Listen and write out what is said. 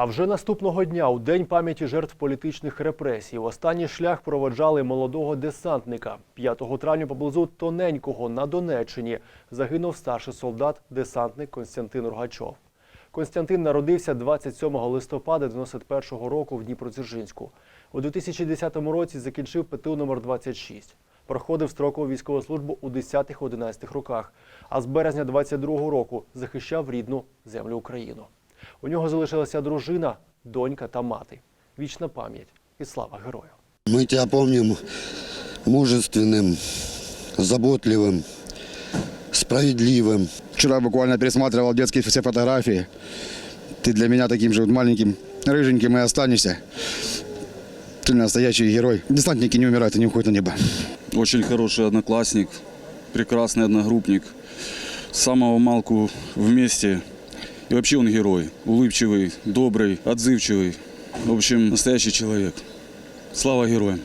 А вже наступного дня, у день пам'яті жертв політичних репресій, останній шлях проводжали молодого десантника. 5 травня поблизу Тоненького на Донеччині загинув старший солдат-десантник Константин Рогачов. Константин народився 27 листопада 91 року в Дніпродзержинську. У 2010 році закінчив ПТУ номер 26. Проходив строкову військову службу у 10-11 роках, а з березня 22 року захищав рідну землю Україну. У нього залишилася дружина, донька та мати. Вічна пам'ять і слава герою. Мы тебя помним мужественным, заботливым, справедливым. Вчера буквально пересматривал детские все фотографии. Ты для меня таким же вот маленьким, рыженьким и останешься. Ты настоящий герой. Десантники не умирают, они уходят на небо. Очень хороший одноклассник, прекрасный одногруппник. С самого малку вместе. И вообще он герой. Улыбчивый, добрый, отзывчивый. В общем, настоящий человек. Слава героям!